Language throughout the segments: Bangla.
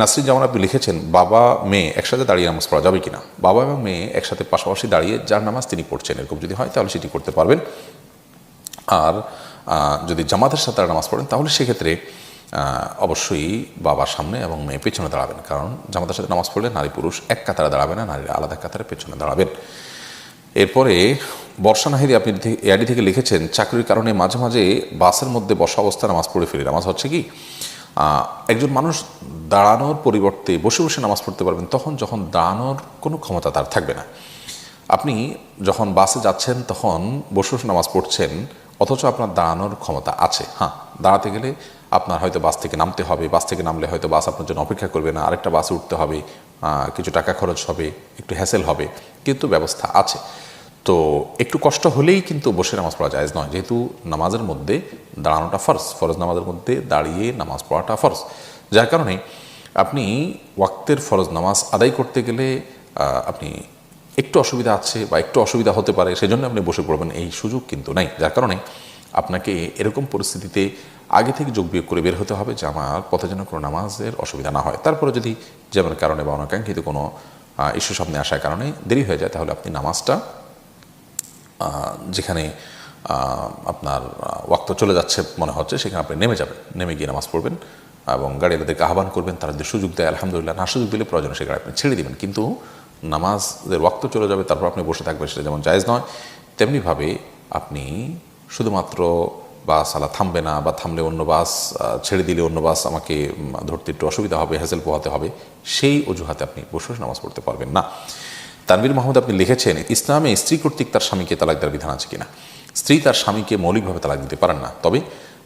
নাসরিন জামান আপনি লিখেছেন, বাবা, মেয়ে একসাথে দাঁড়িয়ে নামাজ পড়া যাবে কিনা? বাবা এবং মেয়ে একসাথে পাশাপাশি দাঁড়িয়ে যার নামাজ তিনি পড়ছেন, এরকম যদি হয় তাহলে সেটি করতে পারবেন। আর যদি জামাতের সাথে তারা নামাজ পড়েন, তাহলে সেক্ষেত্রে অবশ্যই বাবার সামনে এবং মেয়ে পেছনে দাঁড়াবেন। কারণ জামাতের সাথে নামাজ পড়লে নারী পুরুষ এক কাতারে দাঁড়াবে না, নারীরা আলাদা কাতারে পেছনে দাঁড়াবেন। এরপরে, বর্ষা নাহিদি আপনি এআডি থেকে লিখেছেন, চাকরির কারণে মাঝে মাঝে বাসের মধ্যে বসা অবস্থায় নামাজ পড়ে ফেলি নামাজ হচ্ছে কি? একজন মানুষ দাঁড়ানোর পরিবর্তে বসে বসে নামাজ পড়তে পারবেন, তখন যখন দাঁড়ানোর কোনো ক্ষমতা তার থাকবে না। আপনি যখন বাসে যাচ্ছেন, তখন বসে বসে নামাজ পড়ছেন, অথচ আপনার দাঁড়ানোর ক্ষমতা আছে। হ্যাঁ দাঁড়াতে গেলে আপনার হয়তো বাস থেকে নামতে হবে, বাস থেকে নামলে হয়তো বাস আপনার জন্য অপেক্ষা করবে না, আরেকটা বাসে উঠতে হবে কিছু টাকা খরচ হবে, একটু হ্যাসেল হবে, কিন্তু ব্যবস্থা আছে। তো একটু কষ্ট হলেই কিন্তু বসে নামাজ পড়া যায় নয়। যেহেতু নামাজের মধ্যে দাঁড়ানোটা ফরজ ফরজ নামাজের মধ্যে দাঁড়িয়ে নামাজ পড়াটা ফরজ। যার কারণে আপনি ওয়াক্তের ফরজ নামাজ আদায় করতে গেলে আপনি একটু অসুবিধা আছে বা একটু অসুবিধা হতে পারে, সেজন্য আপনি বসে পড়বেন, এই সুযোগ কিন্তু নাই। যার কারণে আপনাকে এরকম পরিস্থিতিতে আগে থেকে যোগ বিয়োগ করে বের হতে হবে, যে আমার পথে যেন কোনো নামাজের অসুবিধা না হয়। তারপরে যদি যেমন কারণে বা অনাকাঙ্ক্ষিত কোনো ইস্যু সামনে আসার কারণে দেরি হয়ে যায়, তাহলে আপনি নামাজটা যেখানে আপনার ওয়াক্ত চলে যাচ্ছে মনে হচ্ছে, সেখানে আপনি নেমে যাবেন। নেমে গিয়ে নামাজ পড়বেন এবং গাড়িওয়ালাদেরকে আহ্বান করবেন, তারা যদি সুযোগ দেয়, আলহামদুলিল্লাহ, না সুযোগ দিলে প্রয়োজন সে গাড়ি আপনি ছেড়ে দেবেন। কিন্তু নামাজের ওয়াক্ত চলে যাবে, তারপর আপনি বসে থাকবেন, সেটা যেমন জায়েজ নয়, তেমনিভাবে আপনি শুধুমাত্র বাস আলা থামবে না, বা থামলে অন্য বাস ছেড়ে দিলে অন্য বাস আমাকে ধরতে একটু অসুবিধা হবে হ্যাসেল পোহাতে হবে, সেই অজুহাতে আপনি বসে বসে নামাজ পড়তে পারবেন না। তানভীর মাহমুদ আপনি লিখেছেন, ইসলামে স্ত্রী কর্তৃক তার স্বামীকে তালাক দেওয়ার বিধান আছে কিনা? স্ত্রী তার স্বামীকে মৌলিকভাবে তালাক দিতে পারেন না, তবে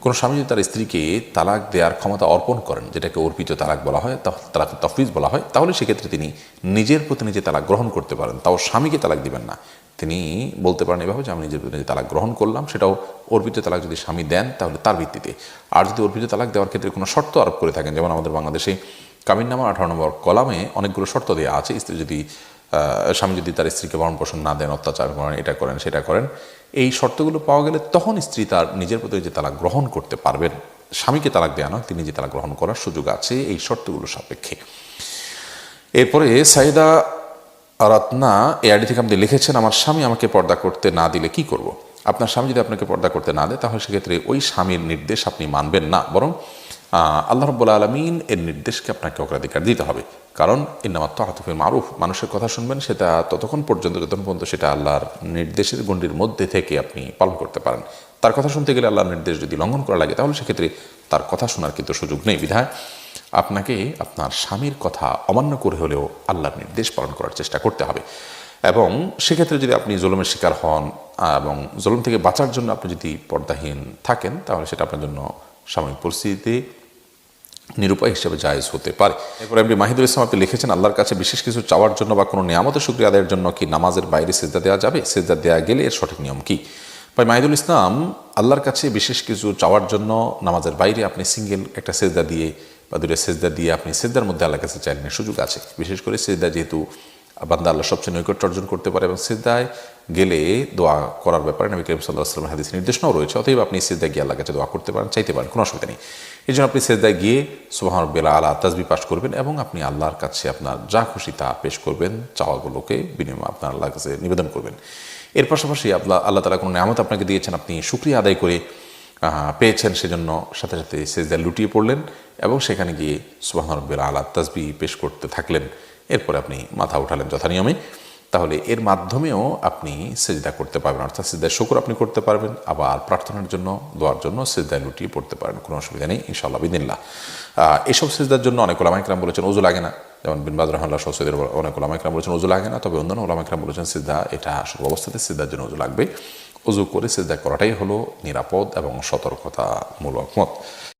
কোনো স্বামী যদি তার স্ত্রীকে তালাক দেওয়ার ক্ষমতা অর্পণ করেন, যেটাকে অর্পিত তালাক বলা হয় তালাক তফরিজ বলা হয়, তাহলে সেক্ষেত্রে তিনি নিজের প্রতি নিজে তালাক গ্রহণ করতে পারেন। তাও স্বামীকে তালাক দিবেন না। তিনি বলতে পারেন এভাবে যে, আমি নিজের প্রতি নিজে তালাক গ্রহণ করলাম, সেটাও অর্পিত তালাক যদি স্বামী দেন, তাহলে তার ভিত্তিতে। আর যদি অর্পিত তালাক দেওয়ার ক্ষেত্রে কোনো শর্ত আরোপ করে থাকেন, যেমন আমাদের বাংলাদেশে কামিননামা আঠারো নম্বর কলামে অনেকগুলো শর্ত দেওয়া আছে, স্ত্রী যদি স্বামী যদি তার স্ত্রীকে ভরণ পোষণ না দেন, অত্যাচার করেন, এটা করেন, সেটা করেন, এই শর্তগুলো পাওয়া গেলে তখন স্ত্রী তার নিজের প্রতি যে তালাক গ্রহণ করতে পারবেন, স্বামীকে তালাক দেওয়া নয়, তিনি যে তালাক গ্রহণ করার সুযোগ আছে, এই শর্তগুলো সাপেক্ষে এরপরে সাইদা রত্না এ আইডি থেকে আপনি লিখেছেন, আমার স্বামী আমাকে পর্দা করতে না দিলে কি করব। আপনার স্বামী যদি আপনাকে পর্দা করতে না দেয়, তাহলে সেক্ষেত্রে ওই স্বামীর নির্দেশ আপনি মানবেন না, বরং আল্লাহ রব্বুল আলমিন এর নির্দেশকে আপনাকে অগ্রাধিকার দিতে হবে। কারণ ইন্নামাত্ম আতফে মারুফ, মানুষের কথা শুনবেন, সেটা ততক্ষণ পর্যন্ত, যতক্ষণ পর্যন্ত সেটা আল্লাহর নির্দেশের গণ্ডির মধ্যে থেকে আপনি পালন করতে পারেন। তার কথা শুনতে গেলে আল্লাহর নির্দেশ যদি লঙ্ঘন করা লাগে, তাহলে সেক্ষেত্রে তার কথা শোনার কিন্তু সুযোগ নেই, বিধায় আপনাকে আপনার স্বামীর কথা অমান্য করে হলেও আল্লাহর নির্দেশ পালন করার চেষ্টা করতে হবে। এবং সেক্ষেত্রে যদি আপনি জুলুমের শিকার হন এবং জুলুম থেকে বাঁচার জন্য আপনি যদি পর্দাহীন থাকেন, তাহলে সেটা আপনার জন্য সাময়িক পরিস্থিতিতে নিরুপায় হিসেবে জায়েজ হতে পারে। এরপর এমনি মাহিদুল ইসলাম আপনি লিখেছেন, আল্লাহর কাছে বিশেষ কিছু চাওয়ার জন্য বা কোনো নিয়ামতের শুক্রিয়া আদায়ের জন্য কি নামাজের বাইরে সেজদা দেওয়া যাবে? সেজদা দেওয়া গেলে এর সঠিক নিয়ম কি? ভাই, মাহিদুল ইসলাম, আল্লাহর কাছে বিশেষ কিছু চাওয়ার জন্য নামাজের বাইরে আপনি সিঙ্গেল একটা সেজদা দিয়ে বা দুটো সেজদা দিয়ে আপনি সেজদার মধ্যে আল্লাহর কাছে চাইলেন সুযোগ আছে। বিশেষ করে সেজদা যেহেতু বান্দা আল্লাহ সবচেয়ে নৈকট্য অর্জন করতে পারে এবং সিদ্ধায় গেলে দোয়া করার ব্যাপারে নবী করিম সাল্লাহ আসলাম হাদিস নির্দেশনাও রয়েছে। অতএব আপনি সিদ্ধায় গিয়ে আল্লাহ কাছে দোয়া করতে পারেন, চাইতে পারেন, কোনো অসুবিধা নেই। এই জন্য আপনি সিদ্ধায় গিয়ে সুবাহর বেলা আলা তাজবি পাশ করবেন এবং আপনি আল্লাহর কাছে আপনার যা খুশি তা পেশ করবেন, চাওয়াগুলোকে বিনিময় আপনার আল্লাহর কাছে নিবেদন করবেন। এর পাশাপাশি আল্লাহ আল্লাহ তালা কোনো নামত আপনাকে দিয়েছেন, আপনি সুক্রিয়া আদায় করে পেয়েছেন সেজন্য সাথে সাথে সেজদা লুটিয়ে পড়লেন এবং সেখানে গিয়ে সুবাহ রব্বের আলা তাজবি পেশ করতে থাকলেন। এরপরে আপনি মাথা উঠালেন যথানিয়মে। তাহলে এর মাধ্যমেও আপনি সেজদা করতে পারবেন, অর্থাৎ সেজদায় শুকুর আপনি করতে পারবেন, আবার প্রার্থনার জন্য, দোয়ার জন্য সেজদায় লুটিয়ে পড়তে পারেন কোনো অসুবিধা নেই, ইনশাআল্লাহ বিদিল্লা এসব সেজদার জন্য অনেক ওলামাইকরাম বলেছেন ওজু লাগে না। যেমন বিনবাদ রহমাল্লাহ সৈদের অনেক ওলামাইকরাম বলেছেন ওজু লাগে না, তবে অন্যান্য ওলামাইকরাম বলেছেন সিদ্ধা এটা সর্ব অবস্থাতে সিদ্ধার জন্য ওজু লাগবে। অজু করে সিদ্ধা করাটাই হলো নিরাপদ এবং সতর্কতামূলক মত।